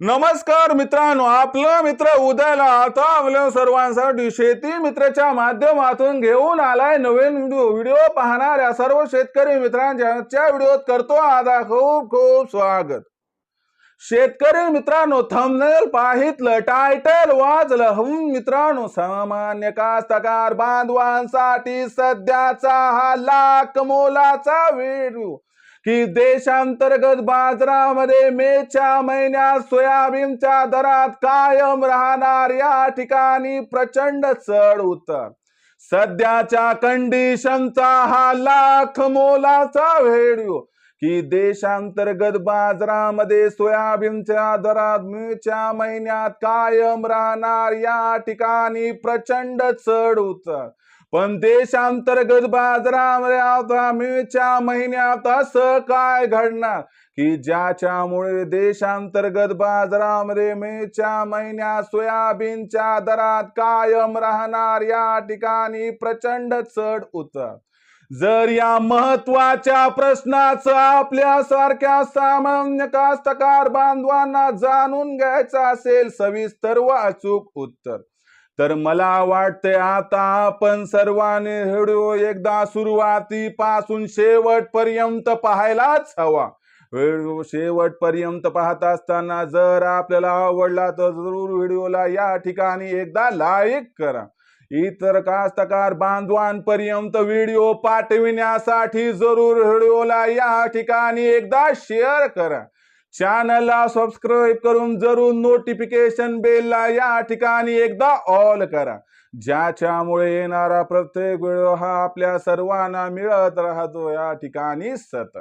नमस्कार मित्रांनो आपलं मित्र उदयला आता आपल्या सर्वांसाठी शेती मित्राच्या माध्यमातून घेऊन आलाय नवीन व्हिडिओ. व्हिडिओ पाहणाऱ्या सर्व शेतकरी मित्रांच्या व्हिडिओत करतो आता खूप खूप स्वागत. शेतकरी मित्रांनो थंबनेल पाहितलं टायटल वाचलं हम मित्रांनो सामान्य कास्तकार बांधवांसाठी सध्याचा हा लाख मोलाचा व्हिडिओ. की देशांतर्गत बाजारामध्ये मेच्या महिन्यात सोयाबीनच्या दरात कायम राहणार या ठिकाणी प्रचंड चढ उतर. सध्याच्या कंडिशनचा हा लाख मोलाचा व्हिडिओ की देशांतर्गत बाजारामध्ये सोयाबीनच्या दरात मेच्या महिन्यात कायम राहणार या ठिकाणी प्रचंड चढ उतर. पण देशांतर्गत बाजारामध्ये आता मेच्या महिन्यात असं काय घडणार? की ज्याच्यामुळे देशांतर्गत बाजारामध्ये मेच्या महिन्यात सोयाबीनच्या दरात कायम राहणार या ठिकाणी प्रचंड चढ उतर. जर या महत्त्वाच्या प्रश्नाचं आपल्या सारख्या सामान्य कास्तकार बांधवांना जाणून घ्यायचं असेल सविस्तर व अचूक उत्तर. तर मला वाटते आता आपण सर्वांनी व्हिडिओ एकदा सुरुवातीपासून शेवटपर्यंत पाहायलाच हवा. व्हिडिओ शेवटपर्यंत पाहत असताना जर आपल्याला आवडला तर जरूर व्हिडिओला या ठिकाणी एकदा लाईक करा. इतर कास्तकार बांधवांपर्यंत व्हिडिओ पाठविण्यासाठी जरूर व्हिडिओला या ठिकाणी एकदा शेअर करा. चॅनलला सबस्क्राईब करून जरूर नोटिफिकेशन बेलला या ठिकाणी एकदा ऑल करा. ज्याच्यामुळे येणारा प्रत्येक व्हिडिओ हा आपल्या सर्वांना मिळत राहतो या ठिकाणी सतत.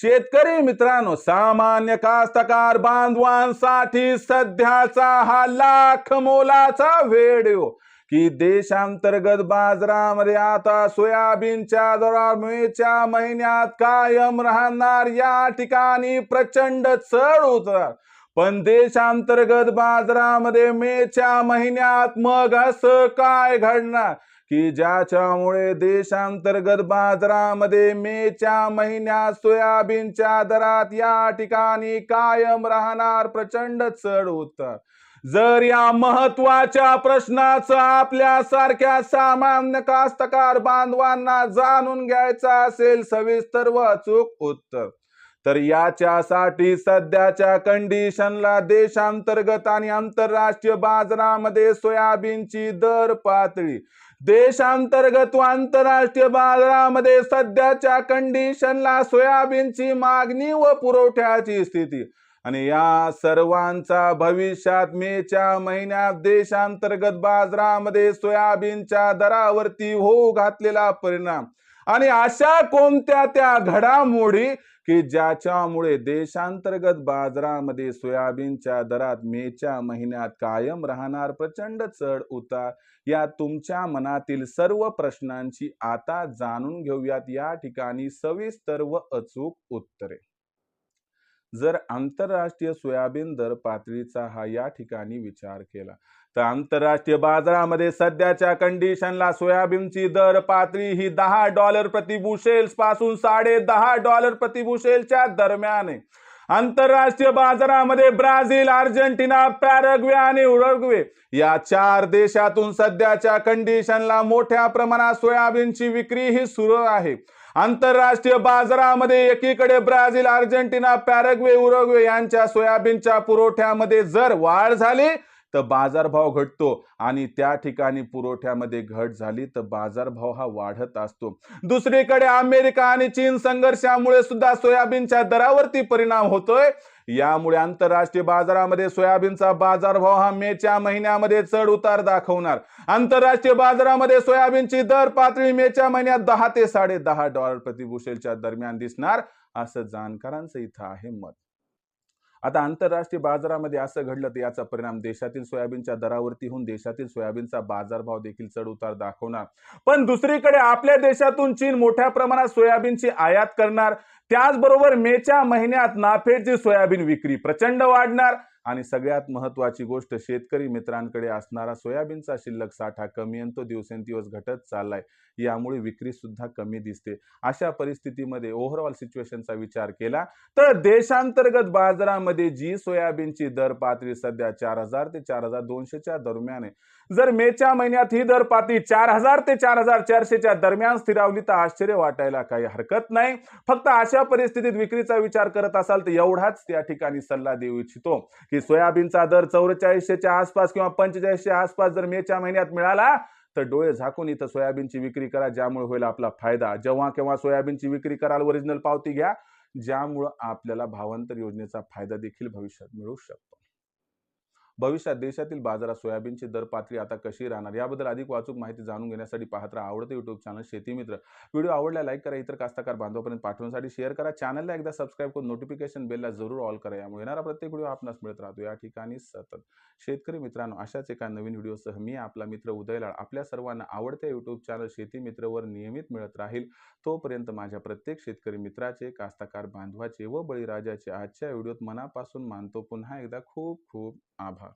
शेतकरी मित्रांनो सामान्य कास्तकार बांधवांसाठी सध्याचा हा लाख मोलाचा व्हिडिओ की देशांतर्गत बाजारामध्ये आता सोयाबीनच्या दरात मेच्या महिन्यात कायम राहणार या ठिकाणी प्रचंड चढ उतर. पण देशांतर्गत बाजारामध्ये मेच्या महिन्यात मग असं काय घडणार? की ज्याच्यामुळे देशांतर्गत बाजारामध्ये मेच्या महिन्यात सोयाबीनच्या दरात या ठिकाणी कायम राहणार प्रचंड चढ उतर. जर या महत्त्वाच्या प्रश्नाचं आपल्या सारख्या सामान्य कास्तकार बांधवांना जाणून घ्यायचं असेल सविस्तर व अचूक उत्तर तर याच्यासाठी सध्याच्या कंडिशनला देशांतर्गत आणि आंतरराष्ट्रीय बाजारामध्ये सोयाबीनची दर पातळी देशांतर्गत व आंतरराष्ट्रीय बाजारामध्ये सध्याच्या कंडिशनला सोयाबीनची मागणी व पुरवठ्याची स्थिती आणि या सर्वांचा भविष्यात मेच्या महिन्यात देशांतर्गत बाजारामध्ये सोयाबीनच्या दरावरती होऊ घातलेला परिणाम. आणि अशा कोणत्या त्या घडामोडी की ज्याच्यामुळे देशांतर्गत बाजारामध्ये सोयाबीनच्या दरात मेच्या महिन्यात कायम राहणार प्रचंड चढ उतार या तुमच्या मनातील सर्व प्रश्नांची आता जाणून घेऊयात. या ठिकाणी सविस्तर व अचूक उत्तरे. जर आंतरराष्ट्रीय सोयाबीन दर पातळीचा हा या ठिकाणी विचार केला तर आंतरराष्ट्रीय बाजारामध्ये सध्याच्या कंडिशनला सोयाबीनची दर पातळी ही दहा डॉलर प्रति पासून साडे दहा डॉलर प्रतिबुशेलच्या दरम्यान. आहे आंतरराष्ट्रीय बाजारामध्ये ब्राझील अर्जेंटिना पॅरग्वे आणि उरुग्वे या चार देशातून सध्याच्या कंडिशनला मोठ्या प्रमाणात सोयाबीनची विक्री ही सुरू आहे. आंतरराष्ट्रीय बाजारामध्ये एकीकडे ब्राझील अर्जेंटिना पॅरग्वे उरुग्वे यांच्या सोयाबीनच्या पुरवठ्यामध्ये जर वाढ झाली तर बाजारभाव घटतो आणि त्या ठिकाणी पुरवठ्यामध्ये घट झाली तर बाजारभाव हा वाढत असतो. दुसरीकडे अमेरिका आणि चीन संघर्षामुळे सुद्धा सोयाबीनच्या दरावरती परिणाम होतोय. यामुळे आंतरराष्ट्रीय बाजारामध्ये सोयाबीनचा बाजारभाव हा मेच्या महिन्यामध्ये चढ उतार दाखवणार. आंतरराष्ट्रीय बाजारामध्ये सोयाबीनची दर पातळी मेच्या महिन्यात दहा ते साडे दहा डॉलर प्रतिबुशेलच्या दरम्यान दिसणार असं जाणकारांचं इथं आहे मत. आता आंतरराष्ट्रीय बाजारामध्ये असं घडलं तर याचा परिणाम देशातील सोयाबीनच्या दरावरती होऊन देशातील सोयाबीनचा बाजारभाव देखील चढ उतार दाखवणार. पण दुसरीकडे आपल्या देशातून चीन मोठ्या प्रमाणात सोयाबीनची आयात करणार. त्याचबरोबर मेच्या महिन्यात नाफेडची सोयाबीन विक्री प्रचंड वाढणार. आणि सगळ्यात महत्त्वाची गोष्ट शेतकरी मित्रांकडे असणारा सोयाबीनचा शिल्लक साठा कमी आणि तो दिवसेंदिवस घटत चाललाय. यामुळे विक्री सुद्धा कमी दिसते. अशा परिस्थितीमध्ये ओव्हरऑल सिच्युएशनचा विचार केला तर देशांतर्गत बाजारामध्ये जी सोयाबीनची दर पातळी सध्या चार हजार ते चार हजार दोनशेच्या दरम्यान आहे. जर मेच्या महिन्यात ही दर पातळी चार हजार ते चार हजार चारशेच्या दरम्यान स्थिरावली तर आश्चर्य वाटायला काही हरकत नाही. फक्त अशा परिस्थितीत विक्रीचा विचार करत असाल तर एवढाच त्या ठिकाणी सल्ला देऊ इच्छितो. की सोयाबीनचा दर चौवेचाळीसशेच्या आसपास किंवा पंचेचाळीसच्या आसपास जर मेच्या महिन्यात मिळाला तर डोळे झाकून इथं सोयाबीनची विक्री करा ज्यामुळे होईल आपला फायदा. जेव्हा केव्हा सोयाबीनची विक्री कराल ओरिजिनल पावती घ्या ज्यामुळं आपल्याला भावांतर योजनेचा फायदा देखील भविष्यात मिळू शकतो. भविष्यात देशातील बाजारात सोयाबीनची दर पातळी आता कशी राहणार? याबद्दल अधिक वाचूक माहिती जाणून घेण्यासाठी पाहत राहा आवडतं युट्यूब चॅनल शेती मित्र. व्हिडिओ आवडला लाईक करा. इतर कास्तकार बांधवापर्यंत पाठवण्यासाठी शेअर करा. चॅनलला एकदा सबस्क्राईब करून नोटिफिकेशन बेलला जरूर ऑल करा. यामुळे येणारा प्रत्येक व्हिडिओ आपणास मिळत राहतो. या ठिकाणी सतत. शेतकरी मित्रांनो अशाच एका नवीन व्हिडिओसह मी आपला मित्र उदयलाळ आपल्या सर्वांना आवडत्या युट्यूब चॅनल शेती मित्रवर नियमित मिळत राहील. तोपर्यंत माझ्या प्रत्येक शेतकरी मित्राचे कास्तकार बांधवाचे व बळीराजाचे आजच्या व्हिडिओत मनापासून मानतो. पुन्हा एकदा खूप खूप आभार.